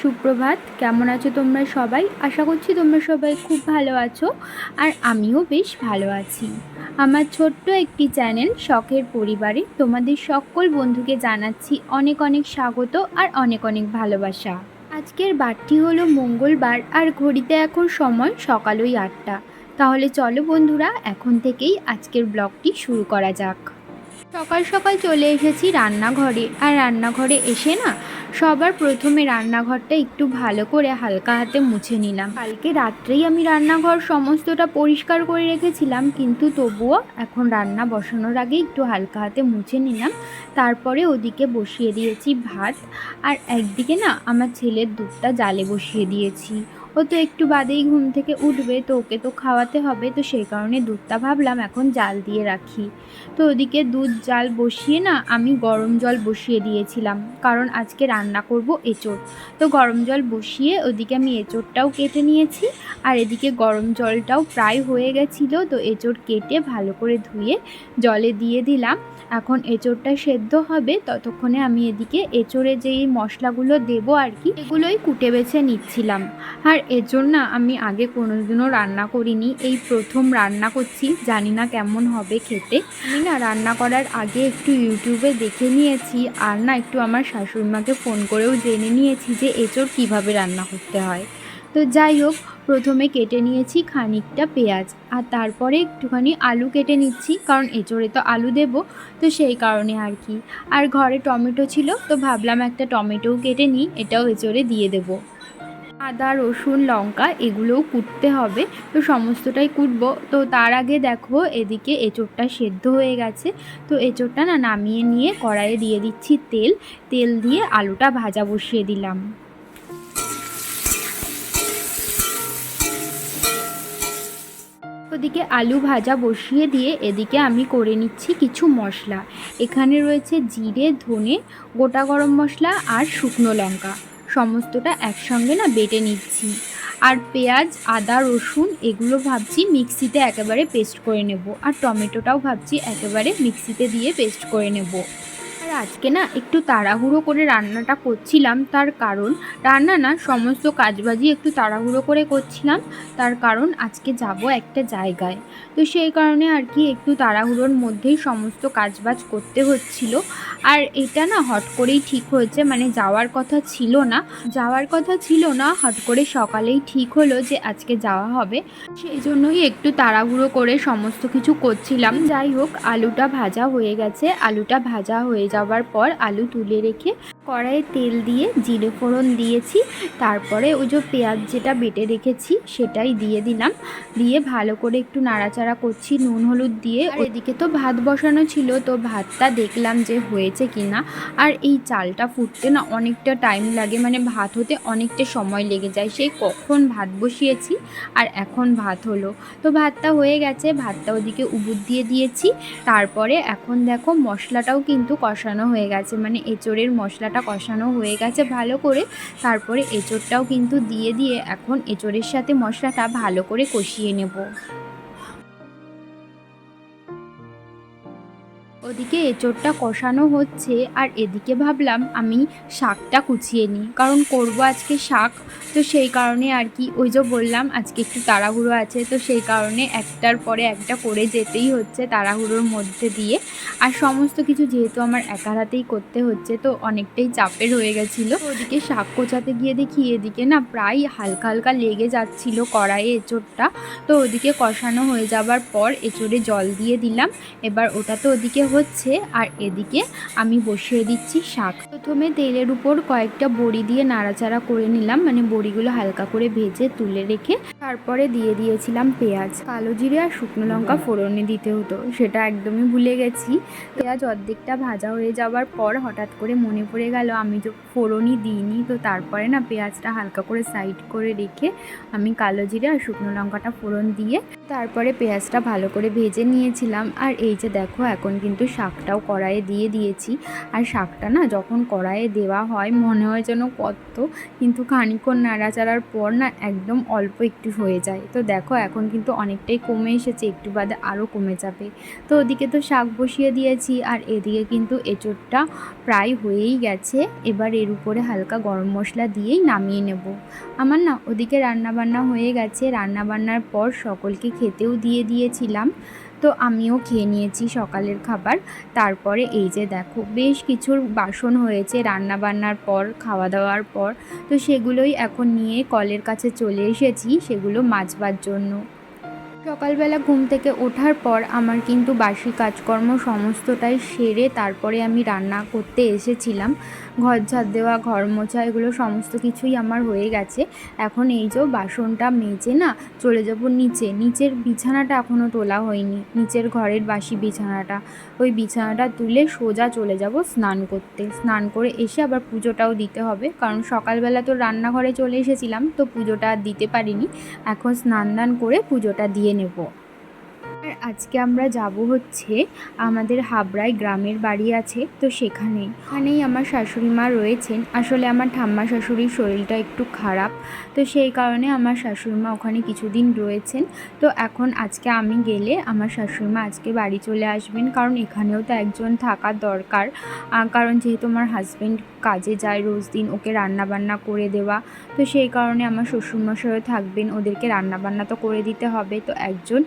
সুপ্রভাত, কেমন আছো তোমরা সবাই? আশা করছি তোমরা সবাই খুব ভালো আছো আর আমিও বেশ ভালো আছি। আমার ছোট্ট একটি চ্যানেল শখের পরিবারে তোমাদের সকল বন্ধুকে জানাচ্ছি অনেক অনেক স্বাগত আর অনেক অনেক ভালোবাসা। আজকের বারটি হলো মঙ্গলবার আর ঘড়িতে এখন সময় সকাল ওই আটটা। তাহলে চলো বন্ধুরা, এখন থেকেই আজকের ব্লগটি শুরু করা যাক। সকাল সকাল চলে এসেছি রান্নাঘরে। আর রান্নাঘরে এসে না সবার প্রথমে রান্নাঘরটা একটু ভালো করে হালকা হাতে মুছে নিলাম। কালকে রাত্রেই আমি রান্নাঘর সমস্তটা পরিষ্কার করে রেখেছিলাম, কিন্তু তবুও এখন রান্না বসানোর আগে একটু হালকা হাতে মুছে নিলাম। তারপরে ওদিকে বসিয়ে দিয়েছি ভাত। আর একদিকে না আমার ছেলের দুধটা জালে বসিয়ে দিয়েছি। ও তো একটু বাদেই ঘুম থেকে উঠবে, তো ওকে তো খাওয়াতে হবে। তো সেই কারণে দুধটা ভাবলাম এখন জাল দিয়ে রাখি। তো ওদিকে দুধ জাল বসিয়ে না আমি গরম জল বসিয়ে দিয়েছিলাম, কারণ আজকে রান্না করব এঁচোড়। তো গরম জল বসিয়ে ওদিকে আমি এঁচোড়টাও কেটে নিয়েছি, আর এদিকে গরম জলটাও প্রায় হয়ে গেছিল, তো এঁচোড় কেটে ভালো করে ধুয়ে জলে দিয়ে দিলাম। এখন এঁচোড়টা সেদ্ধ হবে, ততক্ষণে আমি এদিকে এঁচোড়ে যেই মশলাগুলো দেবো আর কি এগুলোই কুটে বেছে নিচ্ছিলাম। আর এর জন্য আমি আগে কোনোদিনও রান্না করিনি, এই প্রথম রান্না করছি, জানি না কেমন হবে খেতে। আমি না রান্না করার আগে একটু ইউটিউবে দেখে নিয়েছি, আর না একটু আমার শাশুড়িমাকে ফোন করেও জেনে নিয়েছি যে এঁচোড় কীভাবে রান্না করতে হয়। তো যাই হোক, প্রথমে কেটে নিয়েছি খানিকটা পেঁয়াজ আর তারপরে একটুখানি আলু কেটে নিচ্ছি, কারণ এঁচোড়ে তো আলু দেবো, তো সেই কারণে আর কি। আর ঘরে টমেটো ছিল, তো ভাবলাম একটা টমেটোও কেটে নিই, এটাও এঁচোড়ে দিয়ে দেবো। আদা, রসুন, লঙ্কা এগুলোও কুটতে হবে, তো সমস্তটাই কুটবো। তো তার আগে দেখো, এদিকে এঁচোড়টা সেদ্ধ হয়ে গেছে, তো এঁচোড়টা না নামিয়ে নিয়ে কড়াইয়ে দিয়ে দিচ্ছি তেল। তেল দিয়ে আলুটা ভাজা বসিয়ে দিলাম। ওদিকে আলু ভাজা বসিয়ে দিয়ে এদিকে আমি করে নিচ্ছি কিছু মশলা। এখানে রয়েছে জিরে, ধনে, গোটা গরম মশলা আর শুকনো লঙ্কা। সমস্তটা একসঙ্গে না বেটে নিচ্ছি। আর পেঁয়াজ, আদা, রসুন এগুলো ভাবছি মিক্সিতে একেবারে পেস্ট করে নেব। আর টমেটোটাও ভাবছি একেবারে মিক্সিতে দিয়ে পেস্ট করে নেব। আজকে না একটু তাড়াহুড়ো করে রান্নাটা করছিলাম, তার কারণ রান্না না সমস্ত কাজবাজি একটু তাড়াহুড়ো করে করছিলাম, তার কারণ আজকে যাব একটা জায়গায়। তো সেই কারণে আর কি একটু তাড়াহুড়োর মধ্যেই সমস্ত কাজবাজ করতে হচ্ছিল। আর এটা না হট করেই ঠিক হয়েছে মানে যাওয়ার কথা ছিল না। যাওয়ার কথা ছিল না, হট করে সকালেই ঠিক হলো যে আজকে যাওয়া হবে। সেই জন্যই একটু তাড়াহুড়ো করে সমস্ত কিছু করছিলাম। যাই হোক, আলুটা ভাজা হয়ে গেছে। আলুটা ভাজা হয়ে যাওয়ার পর আলু তুলে রেখে কড়াইয়ে তেল দিয়ে জিরে ফোড়ন দিয়েছি। তারপরে ওই যে পেঁয়াজ যেটা বেটে রেখেছি সেটাই দিয়ে দিলাম। দিয়ে ভালো করে একটু নাড়াচাড়া করছি নুন হলুদ দিয়ে। এদিকে তো ভাত বসানো ছিল তো ভাতটা দেখলাম যে হয়েছে কি না আর এই চালটা ফুটতে না অনেকটা টাইম লাগে মানে ভাত হতে অনেকটা সময় লেগে যায়। সেই কখন ভাত বসিয়েছি আর এখন ভাত হলো। তো ভাতটা হয়ে গেছে ভাতটা ওদিকে উবুর দিয়ে দিয়েছি। তারপরে এখন দেখো মশলাটাও কিন্তু কষানো হয়ে গেছে মানে এঁচোড়ের মশলাটা কষানো হয়ে গেছে ভালো করে। তারপরে এঁচোড়টাও কিন্তু দিয়ে দিয়ে এখন এঁচোড়ের সাথে মশলাটা ভালো করে কষিয়ে নেব। ওদিকে এঁচোড়টা কষানো হচ্ছে আর এদিকে ভাবলাম আমি শাকটা কুচিয়ে নিই, কারণ করব আজকে শাক। তো সেই কারণে আর কি, ওই যে বললাম আজকে একটু তাড়াহুড়ো আছে, তো সেই কারণে একটার পরে একটা করে যেতেই হচ্ছে তাড়াহুড়োর মধ্যে দিয়ে। আর সমস্ত কিছু যেহেতু আমার একার হাতেই করতে হচ্ছে, তো অনেকটাই চাপের হয়ে গেছিল। ওদিকে শাক কোচাতে গিয়ে দেখি এদিকে না প্রায় হালকা হালকা লেগে যাচ্ছিল কড়াইয়ে এঁচোড়টা। তো ওদিকে কষানো হয়ে যাবার পর এঁচোড়ে জল দিয়ে দিলাম। এবার ওটা তো ওদিকে হচ্ছে আর এদিকে আমি বসিয়ে দিচ্ছি শাক। প্রথমে তেলের উপর কয়েকটা বড়ি দিয়ে নাড়াচাড়া করে নিলাম। মানে বড়িগুলো হালকা করে ভেজে তুলে রেখে তারপরে দিয়ে দিয়েছিলাম পেঁয়াজ। কালো জিরে আর শুকনো লঙ্কা ফোড়নে দিতে হতো, সেটা একদমই ভুলে গেছি। পেঁয়াজ অর্ধেকটা ভাজা হয়ে যাওয়ার পর হঠাৎ করে মনে পড়ে গেল, আমি তো ফোড়নই দিইনি, তো তারপরে না পেঁয়াজটা হালকা করে সাইড করে রেখে আমি কালো জিরে আর শুকনো লঙ্কাটা ফোড়ন দিয়ে তারপরে পেঁয়াজটা ভালো করে ভেজে নিয়েছিলাম। আর এই যে দেখো, এখন কিন্তু শাকটাও কড়াইয়ে দিয়ে দিয়েছি। আর শাকটা না যখন কড়াইয়ে দেওয়া হয়, মনে হয় যেন কত কিন্তু খানিক্ষণ নাড়াচাড়ার পর না একদম অল্প একটু হয়ে যায়। তো দেখো, এখন কিন্তু অনেকটাই কমে এসেছে, একটু বাদে আরও কমে যাবে। তো ওদিকে তো শাক বসিয়ে দিয়েছি, আর এদিকে কিন্তু এঁচোড়টা প্রায় হয়েই গেছে। এবার এর উপরে হালকা গরম মশলা দিয়েই নামিয়ে নেব। আমার না, ওদিকে রান্নাবান্না হয়ে গেছে। রান্নাবান্নার পর সকলকে খেতেও দিয়ে দিয়েছিলাম। তো আমিও খেয়ে নিয়েছি সকালের খাবার। তারপরে এই যে দেখো, বেশ কিছুর বাসন হয়েছে রান্না বান্নার পর খাওয়া দাওয়ার পর। তো সেগুলোই এখন নিয়ে কলের কাছে চলে এসেছি, সেগুলো মাজবার জন্য। সকালবেলা ঘুম থেকে ওঠার পর আমার কিন্তু বাসি কাজকর্ম সমস্তটাই সেরে তারপরে আমি রান্না করতে এসেছিলাম। ঘর ঝাড় দেওয়া, ঘর মোছা, এগুলো সমস্ত কিছুই আমার হয়ে গেছে। এখন এই যে বাসনটা মেজে না চলে যাব নিচে। নিচের বিছানাটা এখনও তোলা হয়নি। নিচের ঘরের বাসি বিছানাটা। ওই বিছানাটা তুলে সোজা চলে যাব স্নান করতে। স্নান করে এসে আবার পুজোটাও দিতে হবে। কারণ সকালবেলা তো রান্নাঘরে চলে এসেছিলাম, তো পুজোটা দিতে পারিনি। এখন স্নান দান করে পুজোটা দিয়ে নেব। আর আজকে আমরা যাব হচ্ছে আমাদের হাবড়ায় গ্রামের বাড়ি আছে, তো সেখানেই। ওখানেই আমার শাশুড়ি মা রয়েছেন। আসলে আমার ঠাম্মা শাশুড়ির শরীরটা একটু খারাপ, তো সেই কারণে আমার শাশুড়ি মা ওখানে কিছুদিন রয়েছেন। তো এখন আজকে আমি গেলে আমার শাশুড়ি মা আজকে বাড়ি চলে আসবেন, কারণ এখানেও তো একজন থাকার দরকার। কারণ যেহেতু আমার হাজব্যান্ড কাজে যায়, রোজ দিন ওকে রান্না বান্না করে দেওয়া। তো সেই কারণে আমার শ্বশুরমশাইও থাকবেন, ওদেরকে রান্না বান্না তো করে দিতে হবে। তো একজন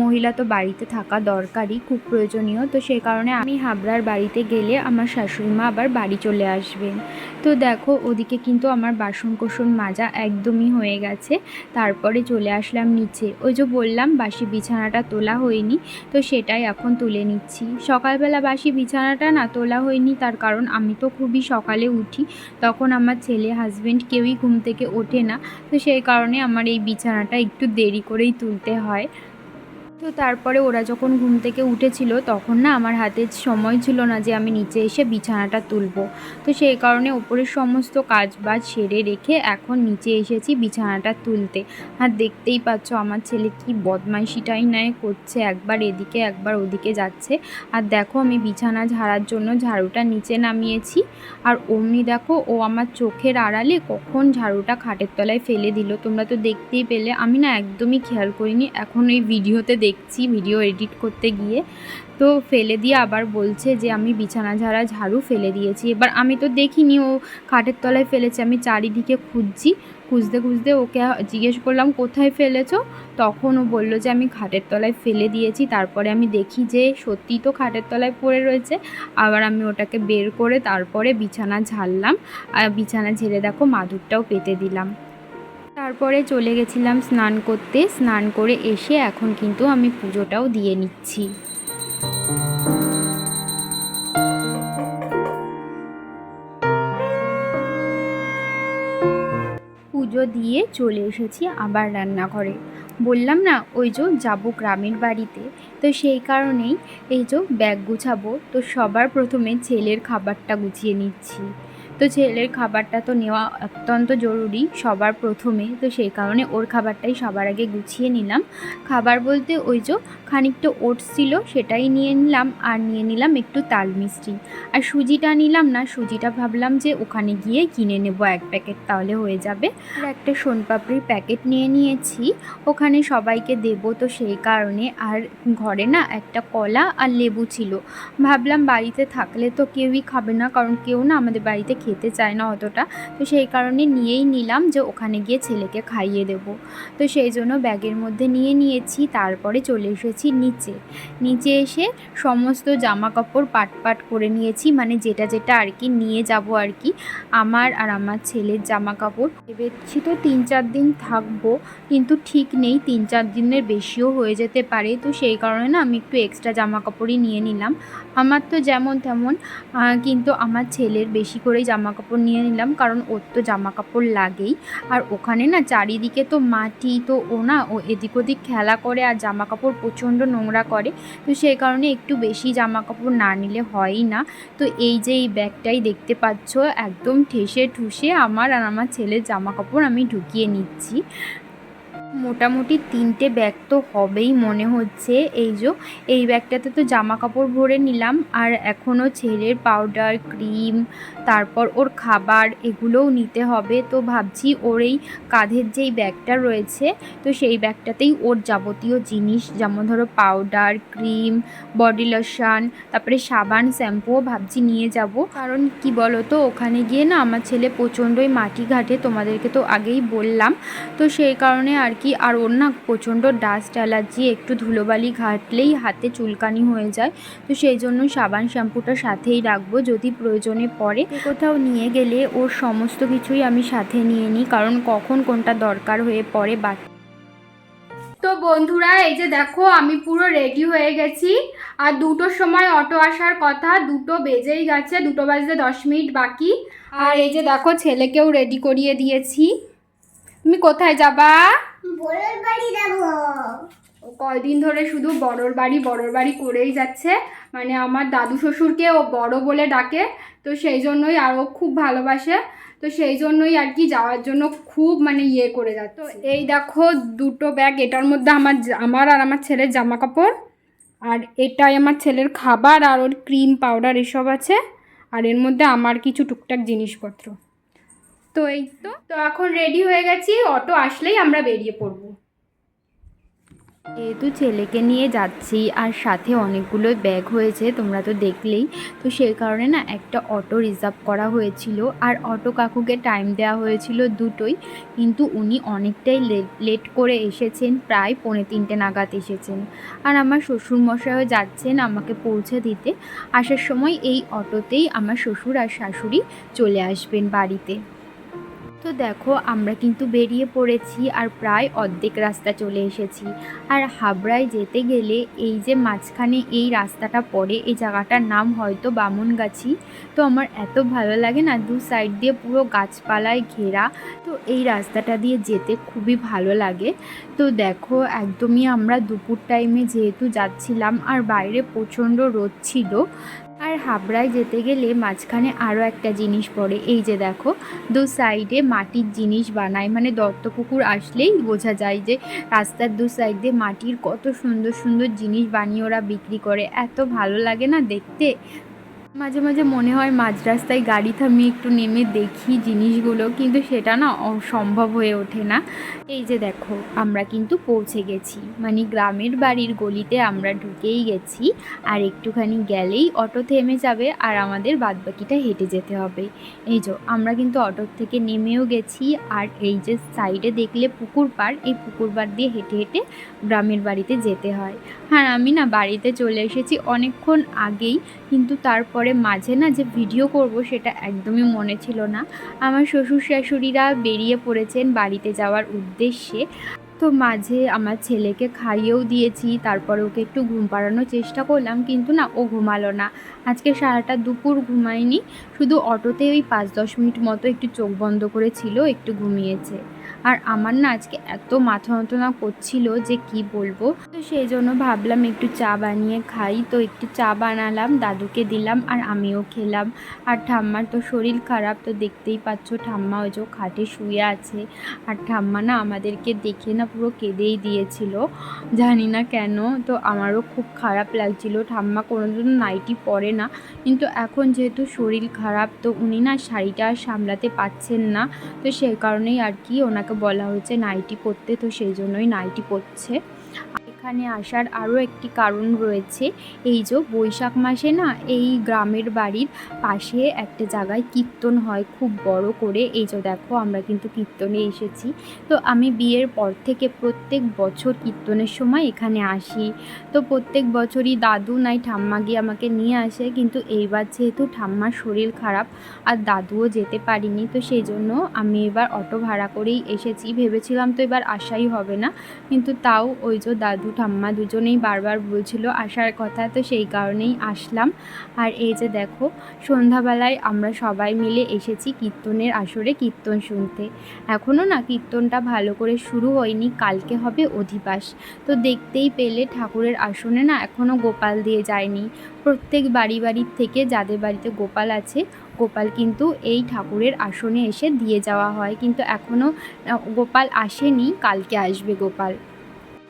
মহিলা তো বাড়িতে থাকা দরকারই, খুব প্রয়োজনীয়। তো সেই কারণে আমি হাবড়ার বাড়িতে গেলে আমার শাশুড়ি মা আবার বাড়ি চলে আসবেন। তো দেখো, ওদিকে কিন্তু আমার বাসন কোসন মাজা একদমই হয়ে গেছে। তারপরে চলে আসলাম নিচে। ওই যে বললাম, বাসি বিছানাটা তোলা হয়নি, তো সেটাই এখন তুলে নিচ্ছি। সকালবেলা বাসি বিছানাটা না তোলা হয়নি, তার কারণ আমি তো খুবই সকালে উঠি। তখন আমার ছেলে হাজবেন্ড কেউই ঘুম থেকে ওঠে না, তো সেই কারণে আমার এই বিছানাটা একটু দেরি করেই তুলতে হয়। তো তারপরে ওরা যখন ঘুম থেকে উঠেছিল, তখন না আমার হাতে সময় ছিল না যে আমি নিচে এসে বিছানাটা তুলবো। তো সেই কারণে ওপরের সমস্ত কাজ বাজ সেরে রেখে এখন নিচে এসেছি বিছানাটা তুলতে। আর দেখতেই পাচ্ছ আমার ছেলে কি বদমাইশিটাই নয় করছে, একবার এদিকে, একবার ওদিকে যাচ্ছে। আর দেখো আমি বিছানা ঝাড়ার জন্য ঝাড়ুটা নিচে নামিয়েছি। আর অমনি দেখো ও আমার চোখের আড়ালে কখন ঝাড়ুটা খাটের তলায় ফেলে দিল, তোমরা তো দেখতেই পেলে। আমি না একদমই খেয়াল করিনি, এখন ওই ভিডিওতে দেখছি ভিডিও এডিট করতে গিয়ে। তো ফেলে দিয়ে আবার বলছে যে, আমি বিছানা ঝাড়া ঝাড়ু ফেলে দিয়েছি। এবার আমি তো দেখিনি, ও খাটের তলায় ফেলেছে। আমি চারিদিকে খুঁজছি। খুঁজতে খুঁজতে ওকে জিজ্ঞেস করলাম, কোথায় ফেলেছো? তখন ও বলল যে, আমি খাটের তলায় ফেলে দিয়েছি। তারপরে আমি দেখি যে, সত্যিই তো খাটের তলায় পড়ে রয়েছে। আবার আমি ওটাকে বের করে তারপরে বিছানা ঝাড়লাম। আর বিছানা ঝেড়ে দেখো, মাদুরটাও পেতে দিলাম। তারপরে চলে গেছিলাম স্নান করতে। স্নান করে এসে এখন কিন্তু আমি পুজোটাও দিয়ে নিচ্ছি। পুজো দিয়ে চলে এসেছি আবার রান্নাঘরে। বললাম না, ওই যে যাব গ্রামের বাড়িতে। তো সেই কারণেই এই যে ব্যাগ গুছাবো, তো সবার প্রথমে ছেলের খাবারটা গুছিয়ে নিচ্ছি। তো ছেলের খাবারটা তো নেওয়া অত্যন্ত জরুরি সবার প্রথমে। তো সেই কারণে ওর খাবারটাই সবার আগে গুছিয়ে নিলাম। খাবার বলতে ওই যে খানিকটা ওটস ছিল সেটাই নিয়ে নিলাম আর নিয়ে নিলাম একটু তাল মিষ্টি। আর সুজিটা নিলাম না, সুজিটা ভাবলাম যে ওখানে গিয়ে কিনে নেব এক প্যাকেট তাহলে হয়ে যাবে। আর একটা সোনপাপড়ির প্যাকেট নিয়ে নিয়েছি, ওখানে সবাইকে দেব তো সেই কারণে। আর ঘরে না একটা কলা আর লেবু ছিল। ভাবলাম বাড়িতে থাকলে তো কেউই খাবে না, কারণ কেউ না আমাদের বাড়িতে খেতে চায় না অতটা। তো সেই কারণে নিয়েই নিলাম যে ওখানে গিয়ে ছেলেকে খাইয়ে দেব। তো সেই জন্য ব্যাগের মধ্যে নিয়ে নিয়েছি, তারপরে চলে এসেছি নিচে। নিচে এসে সমস্ত জামা কাপড় পাট পাট করে নিয়েছি মানে যেটা যেটা আর কি নিয়ে যাব আর কি। আমার আর আমার ছেলের জামা কাপড় ভেবেছি তো তিন চার দিন থাকব, কিন্তু ঠিক নেই, তিন চার দিনের বেশিও হয়ে যেতে পারে। তো সেই কারণে না আমি একটু এক্সট্রা জামা কাপড়ই নিয়ে নিলাম। আমার তো যেমন তেমন কিন্তু আমার ছেলের বেশি করেই জামা কাপড় নিয়ে নিলাম, কারণ ওর তো জামা কাপড় লাগেই। আর ওখানে না চারিদিকে তো মাটি, তো ও না, ও এদিক ওদিক খেলা করে আর জামা কাপড় প্রচণ্ড নোংরা করে। তো সেই কারণে একটু বেশি জামা কাপড় না নিলে হয়ই না। তো এই যে এই ব্যাগটাই দেখতে পাচ্ছ, একদম ঠেসে ঠুসে আমার আর আমার ছেলের জামা কাপড় আমি ঢুকিয়ে নিচ্ছি। মোটামুটি তিনটে ব্যাগ তো হবেই মনে হচ্ছে। এই যে, এই ব্যাগটাতে তো জামা কাপড় ভরে নিলাম, আর এখনও ছেলের পাউডার ক্রিম তারপর ওর খাবার এগুলোও নিতে হবে। তো ভাবছি ওর এই কাঁধের যেই ব্যাগটা রয়েছে, তো সেই ব্যাগটাতেই ওর যাবতীয় জিনিস, যেমন ধরো পাউডার ক্রিম বডি লোশন তারপরে সাবান, শ্যাম্পুও ভাবছি নিয়ে যাব। কারণ কি বলো তো ওখানে গিয়ে না আমার ছেলে প্রচণ্ডই মাটি ঘাটে, তোমাদেরকে তো আগেই বললাম। তো সেই কারণে আর কি আর ওর না প্রচণ্ড ডাস্ট অ্যালার্জি একটু ধুলোবালি ঘাটলেই হাতে চুলকানি হয়ে যায়। তো সেই জন্য সাবান শ্যাম্পুটা সাথেই রাখব যদি প্রয়োজনে পড়ে কোথাও নিয়ে গেলে ওর সমস্ত কিছুই আমি সাথে নিয়ে নিই কারণ কখন কোনটা দরকার হয়ে পড়ে বা তো বন্ধুরা এই যে দেখো আমি পুরো রেডি হয়ে গেছি। আর দুটোর সময় অটো আসার কথা দুটো বেজেই গেছে দুটো বাজতে দশ মিনিট বাকি। আর এই যে দেখো ছেলেকেও রেডি করিয়ে দিয়েছি। তুমি কোথায় যাবা? বড়ের বাড়ি যাব। কয়দিন ধরে শুধু বড়োর বাড়ি, বড়র বাড়ি করেই যাচ্ছে। মানে আমার দাদু শ্বশুরকে ও বড় বলে ডাকে, তো সেই জন্যই আরও খুব ভালোবাসে। তো সেই জন্যই আর কি যাওয়ার জন্য খুব মানে ইয়ে করে যাচ্ছে তো এই দেখো দুটো ব্যাগ, এটার মধ্যে আমার আমার আর আমার ছেলের জামা কাপড় আর এটাই আমার ছেলের খাবার, আর ওর ক্রিম পাউডার এসব আছে। আর এর মধ্যে আমার কিছু টুকটাক জিনিসপত্র। তো এই তো। তো এখন রেডি হয়ে গেছি, অটো আসলেই আমরা বেরিয়ে পড়ব। যেহেতু ছেলেকে নিয়ে যাচ্ছি, আর সাথে অনেকগুলো ব্যাগ হয়েছে, তোমরা তো দেখলেই। তো সেই কারণে না একটা অটো রিজার্ভ করা হয়েছিল, আর অটো কাকুকে টাইম দেওয়া হয়েছিল দুটোই। কিন্তু উনি অনেকটাই লেট করে এসেছেন, প্রায় পৌনে তিনটে নাগাদ এসেছেন। আর আমার শ্বশুরমশাইও যাচ্ছেন আমাকে পৌঁছে দিতে। আসার সময় এই অটোতেই আমার শ্বশুর আর শাশুড়ি চলে আসবেন বাড়িতে। তো দেখো, আমরা কিন্তু বেরিয়ে পড়েছি আর প্রায় অর্ধেক রাস্তা চলে এসেছি। আর হাবড়ায় যেতে গেলে এই যে মাঝখানে এই রাস্তাটা পড়ে, এই জায়গাটার নাম হয়তো বামনগাছি। তো আমার এত ভালো লাগে না, দু সাইড দিয়ে পুরো গাছপালায় ঘেরা। তো এই রাস্তাটা দিয়ে যেতে খুবই ভালো লাগে। তো দেখো, একদমই আমরা দুপুর টাইমে যেহেতু যাচ্ছিলাম আর বাইরে প্রচণ্ড রোদ ছিল আর হাবড়ায় যেতে গেলে মাঝখানে আরও একটা জিনিস পড়ে। এই যে দেখো, দু সাইডে মাটির জিনিস বানায়। মানে দত্তপুকুর আসলেই বোঝা যায় যে রাস্তার দু সাইড দিয়ে মাটির কত সুন্দর সুন্দর জিনিস বানিয়ে ওরা বিক্রি করে। এত ভালো লাগে না দেখতে? মাঝে মাঝে মনে হয় মাঝ রাস্তায় গাড়ি থামিয়ে একটু নেমে দেখি জিনিসগুলো, কিন্তু সেটা না সম্ভব হয়ে ওঠে না। এই যে দেখো, আমরা কিন্তু পৌঁছে গেছি। মানে গ্রামের বাড়ির গলিতে আমরা ঢুকেই গেছি, আর একটুখানি গেলেই অটো থেমে যাবে আর আমাদের বাদবাকিটা হেঁটে যেতে হবে। এই যে, আমরা কিন্তু অটোর থেকে নেমেও গেছি, আর এই যে সাইডে দেখলে পুকুর পাড়, এই পুকুর পাড় দিয়ে হেঁটে হেঁটে গ্রামের বাড়িতে যেতে হয়। হ্যাঁ আমি না বাড়িতে চলে এসেছি অনেকক্ষণ আগেই, কিন্তু তারপরে মাঝে না যে ভিডিও করব সেটা একদমই মনে ছিল না। আমার শ্বশুর শাশুড়িরা বেরিয়ে পড়েছেন বাড়িতে যাওয়ার উদ্দেশ্যে। তো মাঝে আমার ছেলেকে খাইয়েও দিয়েছি, তারপরে ওকে একটু ঘুম পাড়ানোর চেষ্টা করলাম, কিন্তু না ও ঘুমালো না। আজকে সারাটা দুপুর ঘুমায়নি, শুধু অটোতে ওই পাঁচ দশ মিনিট মতো একটু চোখ বন্ধ করে ছিল, একটু ঘুমিয়েছে। আর আমার না আজকে এত মাথা যন্ত্রণা করছিল যে কি বলব? তো সেই জন্য ভাবলাম একটু চা বানিয়ে খাই। তো একটু চা বানালাম, দাদুকে দিলাম আর আমিও খেলাম। আর ঠাম্মার তো শরীর খারাপ, তো দেখতেই পাচ্ছ ঠাম্মা ওই যে খাটে শুয়ে আছে। আর ঠাম্মা না আমাদেরকে দেখে না পুরো কেঁদেই দিয়েছিল। জানি না কেন, তো আমারও খুব খারাপ লাগছিল। ঠাম্মা কোনোদিন নাইটি পরে না। কিন্তু এখন যেহেতু শরীর খারাপ, তো উনি না শাড়িটা সামলাতে পাচ্ছেন না। তো সেই কারণেই আর কি ওনাকে বলা হয়েছে নাইটি পরতে তো সেই জন্যই নাইটি পরছে। এখানে আসার আরও একটি কারণ রয়েছে। এই যে বৈশাখ মাসে না এই গ্রামের বাড়ির পাশে একটা জায়গায় কীর্তন হয় খুব বড় করে। এই যে দেখো আমরা কিন্তু কীর্তনে এসেছি। তো আমি বিয়ের পর থেকে প্রত্যেক বছর কীর্তনের সময় এখানে আসি। তো প্রত্যেক বছরই দাদু নাই ঠাম্মা গিয়ে আমাকে নিয়ে আসে। কিন্তু এইবার যেহেতু ঠাম্মার শরীর খারাপ আর দাদুও যেতে পারিনি, তো সেই জন্য আমি এবার অটো ভাড়া করেই এসেছি। ভেবেছিলাম তো এবার আসাই হবে না। কিন্তু তাও ওই যে দাদুর ঠাম্মা দুজনেই বারবার বলছিল আসার কথা, তো সেই কারণেই আসলাম। আর এই যে দেখো, সন্ধ্যাবেলায় আমরা সবাই মিলে এসেছি কীর্তনের আসরে কীর্তন শুনতে। এখনও না কীর্তনটা ভালো করে শুরু হয়নি, কালকে হবে অধিবাস। তো দেখতেই পেলে ঠাকুরের আসনে না এখনও গোপাল দিয়ে যায়নি। প্রত্যেক বাড়ি বাড়ির থেকে যাদের বাড়িতে গোপাল আছে, গোপাল কিন্তু এই ঠাকুরের আসনে এসে দিয়ে যাওয়া হয়। কিন্তু এখনও গোপাল আসেনি, কালকে আসবে গোপাল।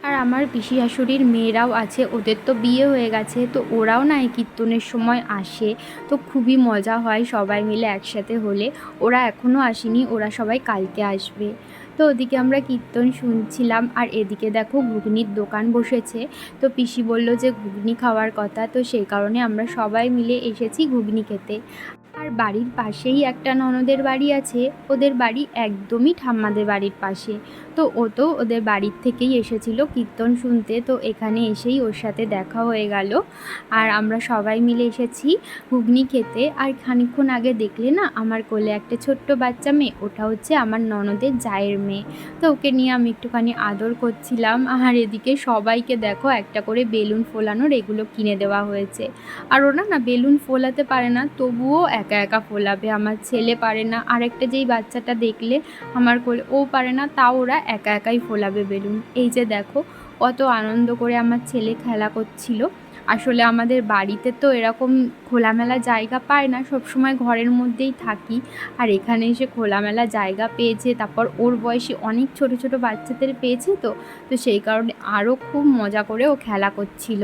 আর আমার পিসি শাশুড়ির মেয়েরাও আছে, ওদের তো বিয়ে হয়ে গেছে, তো ওরাও না এই কীর্তনের সময় আসে, তো খুবই মজা হয় সবাই মিলে একসাথে হলে। ওরা এখনও আসেনি, ওরা সবাই কালকে আসবে। তো ওদিকে আমরা কীর্তন শুনছিলাম, আর এদিকে দেখো ঘুগনির দোকান বসেছে। তো পিসি বলল যে ঘুগনি খাওয়ার কথা, তো সেই কারণে আমরা সবাই মিলে এসেছি ঘুগনি খেতে। আর বাড়ির পাশেই একটা ননদের বাড়ি আছে, ওদের বাড়ি একদমই ঠাম্মাদের বাড়ির পাশে। তো ও তো ওদের বাড়ির থেকেই এসেছিল কীর্তন শুনতে। তো এখানে এসেই ওর সাথে দেখা হয়ে গেল। আর আমরা সবাই মিলে এসেছি ঘুগনি খেতে। আর খানিকক্ষণ আগে দেখলে না, আমার কোলে একটা ছোট্ট বাচ্চা মেয়ে, ওটা হচ্ছে আমার ননদের জায়ের মেয়ে। তো ওকে নিয়ে আমি একটুখানি আদর করছিলাম। আর এদিকে সবাইকে দেখো, একটা করে বেলুন ফোলানোর এগুলো কিনে দেওয়া হয়েছে। আর ওরা না বেলুন ফোলাতে পারে না, তবুও একা একা ফোলাবে। আমার ছেলে পারে না। আর একটা যেই বাচ্চাটা দেখলে, আমার কোলে, ও পারে না, তাও ওরা একা একাই ফোলাবে বেলুন। এই যে দেখো, কত আনন্দ করে আমার ছেলে খেলা করছিল। আসলে আমাদের বাড়িতে তো এরকম খোলামেলা জায়গা পায় না, সবসময় ঘরের মধ্যেই থাকি। আর এখানে এসে খোলামেলা জায়গা পেয়েছে, তারপর ওর বয়সে অনেক ছোট ছোট বাচ্চাদের পেয়েছে তো তো সেই কারণে আরও খুব মজা করে ও খেলা করছিল।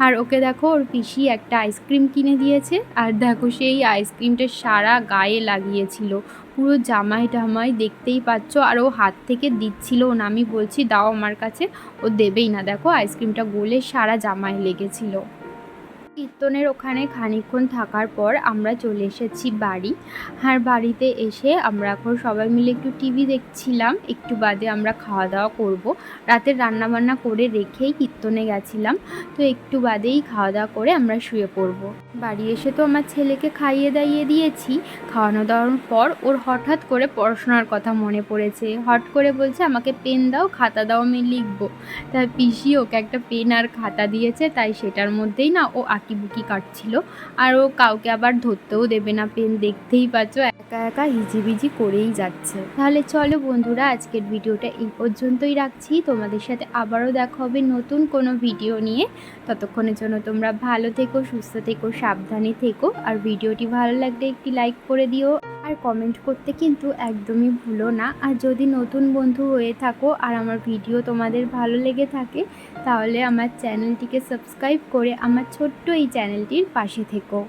আর ওকে দেখো, ওর পিসি একটা আইসক্রিম কিনে দিয়েছে। আর দেখো, সেই আইসক্রিমটা সারা গায়ে লাগিয়েছিল। পুরো জামাই টামাই দেখতেই পাচ্ছ, আর ও হাত থেকে দিচ্ছিল না। আমি বলছি, দাও আমার কাছে। ও দেবেই না। দেখো, আইসক্রিমটা গোলে সারা জামাই লেগেছিল। কীর্তনের ওখানে খানিকক্ষণ থাকার পর আমরা চলে এসেছি বাড়ি। আর বাড়িতে এসে আমরা এখন সবাই মিলে একটু টিভি দেখছিলাম। একটু বাদে আমরা খাওয়া দাওয়া করব। রাতের রান্নাবান্না করে রেখেই কীর্তনে গেছিলাম। তো একটু বাদেই খাওয়া দাওয়া করে আমরা শুয়ে পড়ব। বাড়ি এসে তো আমার ছেলেকে খাইয়ে দাইয়ে দিয়েছি। খাওয়ানো দাওয়ার পর ওর হঠাৎ করে পড়াশোনার কথা মনে পড়েছে। হট করে বলছে, আমাকে পেন দাও, খাতা দাও, আমি লিখব। তাই পিসি ওকে একটা পেন আর খাতা দিয়েছে, তাই সেটার মধ্যেই না ও আঁকিবুকি কাটছিল। আর ও কাউকে আবার ধরতেও দেবে না। পেন দেখতেই পাচ্ছ একা একা হিজিবিজি করেই যাচ্ছে। তাহলে চলো বন্ধুরা, আজকের ভিডিওটা এই পর্যন্তই রাখছি। তোমাদের সাথে আবারও দেখা হবে নতুন কোনো ভিডিও নিয়ে। ততক্ষণের জন্য তোমরা ভালো থেকো, সুস্থ থেকো, সাবধানে থেকো। আর ভিডিওটি ভালো লাগলে একটি লাইক করে দিও। আর কমেন্ট করতে কিন্তু একদমই ভুলো না। আর যদি নতুন বন্ধু হয়ে থাকো আর আমার ভিডিও তোমাদের ভালো লেগে থাকে, তাহলে আমার চ্যানেলটিকে সাবস্ক্রাইব করে আমার ছোট্ট এই চ্যানেলটির পাশে থেকো।